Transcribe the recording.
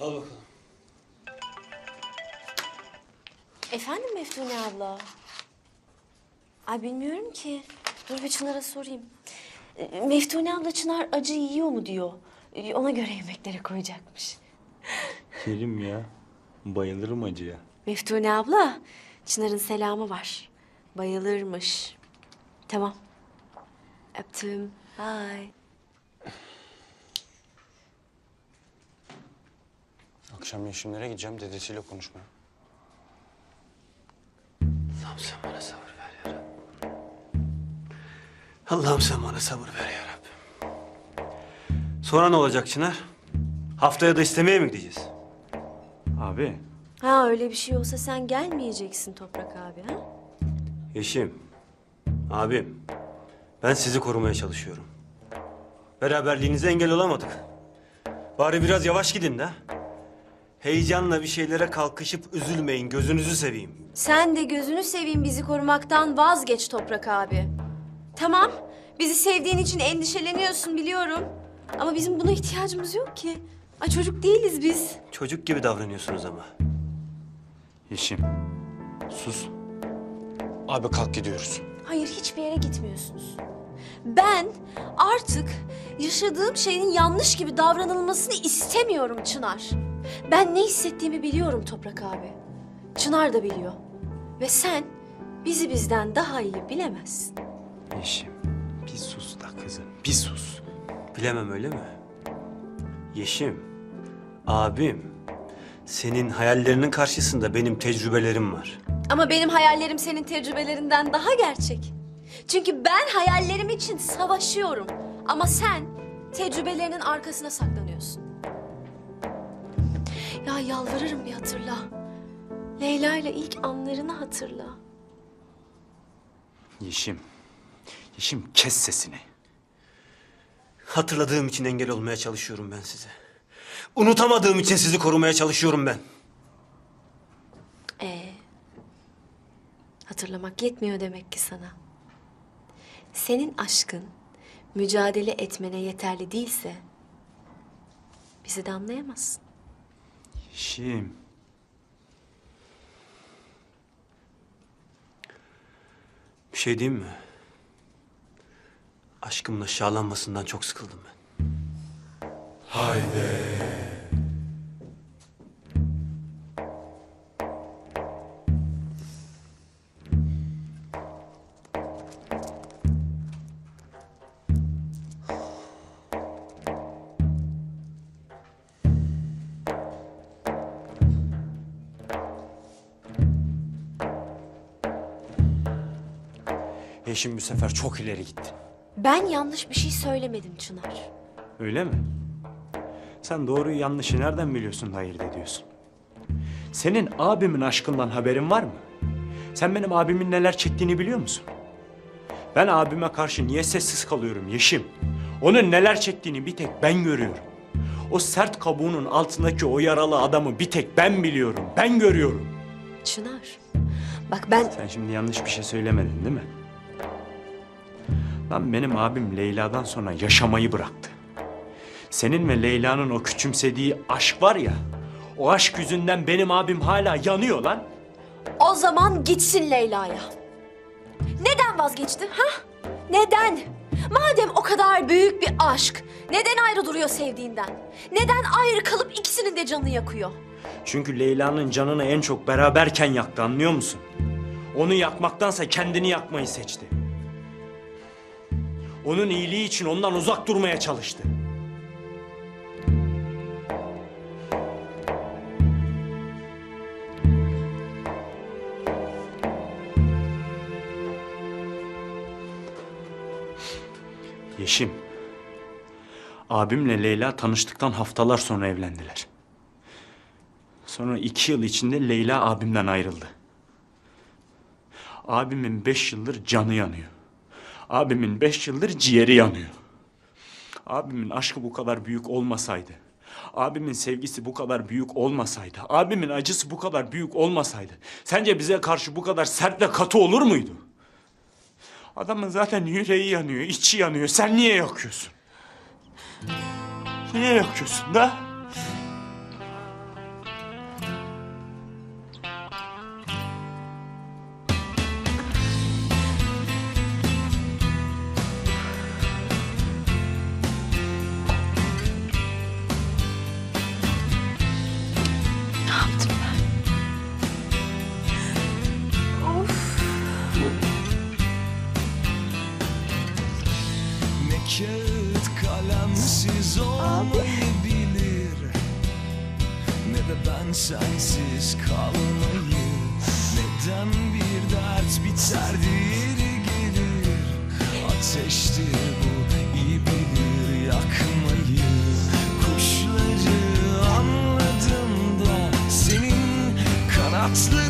Al bakalım. Efendim Meftune abla? Ay bilmiyorum ki. Dur bir Çınar'a sorayım. Ee, Meftune abla Çınar acı yiyor mu diyor. Ee, Ona göre yemeklere koyacakmış. Kerim ya. Bayılırım acıya. Meftune abla, Çınar'ın selamı var. Bayılırmış. Tamam. Öptüm. Bye. Akşam Yeşimlere gideceğim dedesiyle konuşmaya. Allah'ım sen bana sabır ver ya Rabbim. Allah'ım sen bana sabır ver ya Rabbim. Sonra ne olacak Çınar? Haftaya da istemeye mi gideceğiz? Abi, Ha öyle bir şey olsa sen gelmeyeceksin Toprak abi ha? Yeşim, abim, ben sizi korumaya çalışıyorum. Beraberliğinize engel olamadık. Bari biraz yavaş gidin de. Heyecanla bir şeylere kalkışıp üzülmeyin, gözünüzü seveyim. Sen de gözünü seveyim bizi korumaktan vazgeç Toprak abi. Tamam, bizi sevdiğin için endişeleniyorsun biliyorum. Ama bizim buna ihtiyacımız yok ki. Ay çocuk değiliz biz. Çocuk gibi davranıyorsunuz ama. Yeşim. Sus. Abi kalk gidiyoruz. Hayır hiçbir yere gitmiyorsunuz. Ben artık yaşadığım şeyin yanlış gibi davranılmasını istemiyorum Çınar. Ben ne hissettiğimi biliyorum Toprak abi. Çınar da biliyor. Ve sen bizi bizden daha iyi bilemezsin. Yeşim. Bir sus da kızım, bir sus. Bilemem öyle mi? Yeşim, abim, senin hayallerinin karşısında benim tecrübelerim var. Ama benim hayallerim senin tecrübelerinden daha gerçek. Çünkü ben hayallerim için savaşıyorum. Ama sen tecrübelerinin arkasına saklanıyorsun. Ya yalvarırım bir hatırla. Leyla ile ilk anlarını hatırla. Yeşim. Yeşim kes sesini. Hatırladığım için engel olmaya çalışıyorum ben size. Unutamadığım için sizi korumaya çalışıyorum ben. Ee, hatırlamak yetmiyor demek ki sana. Senin aşkın mücadele etmene yeterli değilse bizi de anlayamazsın. Yeşim. Bir şey diyeyim mi? Aşkımla şahlanmasından çok sıkıldım ben. Yeşim bu sefer çok ileri gittin. Ben yanlış bir şey söylemedim Çınar. Öyle mi? Sen doğruyu yanlışı nereden biliyorsun da ayırt ediyorsun? Senin abimin aşkından haberin var mı? Sen benim abimin neler çektiğini biliyor musun? Ben abime karşı niye sessiz kalıyorum Yeşim? Onun neler çektiğini bir tek ben görüyorum. O sert kabuğunun altındaki o yaralı adamı bir tek ben biliyorum. Ben görüyorum. Çınar, bak ben... Sen şimdi yanlış bir şey söylemedin değil mi? Lan benim abim Leyla'dan sonra yaşamayı bıraktı. Senin ve Leyla'nın o küçümsediği aşk var ya, o aşk yüzünden benim abim hala yanıyor lan. O zaman gitsin Leyla'ya. Neden vazgeçti ha? Neden? Madem o kadar büyük bir aşk, neden ayrı duruyor sevdiğinden? Neden ayrı kalıp ikisinin de canını yakıyor? Çünkü Leyla'nın canını en çok beraberken yaktı anlıyor musun? Onu yakmaktansa kendini yakmayı seçti. Onun iyiliği için ondan uzak durmaya çalıştı. Yeşim. Abimle Leyla tanıştıktan haftalar sonra evlendiler. Sonra iki yıl içinde Leyla abimden ayrıldı. Abimin beş yıldır canı yanıyor. Abimin beş yıldır ciğeri yanıyor. Abimin aşkı bu kadar büyük olmasaydı, abimin sevgisi bu kadar büyük olmasaydı, abimin acısı bu kadar büyük olmasaydı, sence bize karşı bu kadar sert ve katı olur muydu? Adamın zaten yüreği yanıyor, içi yanıyor. Sen niye yakıyorsun? Niye yakıyorsun da? kağıt kalemsiz olmayabilir. Ne de ben sensiz kalmayı Neden bir dert biter diğeri gelir? Ateştir bu iyi bilir yakmayı. Kuşları anladım da senin kanatlı